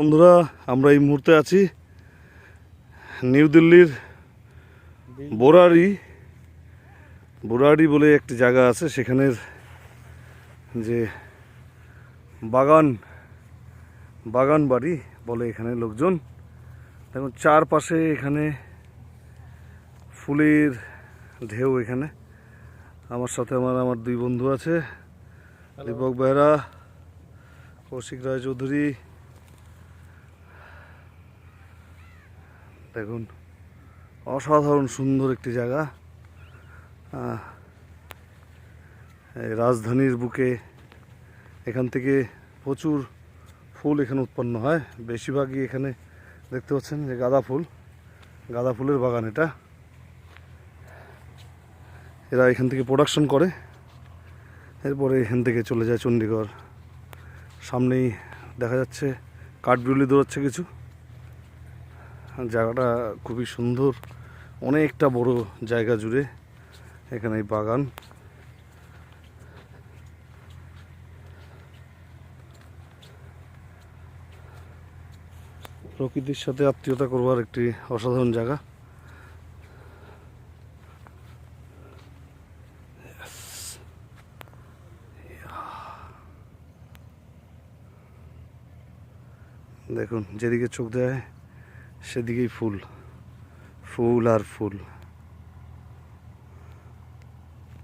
বন্ধুরা, আমরা এই মুহূর্তে আছি নিউ দিল্লির বোরারি। বোরারি বলে একটি জায়গা আছে, সেখানের যে বাগান বাগান বাড়ি বলে এখানে লোকজন। দেখুন, চারপাশে এখানে ফুলের ঢেউ এখানে। আমার সাথে আমার আমার দুই বন্ধু আছে, দীপক বেহরা, কৌশিক রায় চৌধুরী দেখুন, অসাধারণ সুন্দর একটি জায়গা। রাজধানীর বুকে এখান থেকে প্রচুর ফুল এখানে উৎপন্ন হয়। বেশিরভাগই এখানে দেখতে পাচ্ছেন যে গাঁদা ফুল, গাঁদা ফুলের বাগান এটা। এরা এখান থেকে প্রোডাকশন করে। এরপরে এখান থেকে চলে যায় চণ্ডীগড়। সামনেই দেখা যাচ্ছে কাঠবিউলি দৌড়াচ্ছে কিছু। জায়গাটা খুবই সুন্দর। অনেকটা বড় জায়গা জুড়ে এখানে এই বাগান। প্রকৃতির সাথে আত্মীয়তা করবার একটি অসাধারণ জায়গা। দেখুন, যেদিকে চোখ দেয় সেদিকেই ফুল ফুল আর ফুল।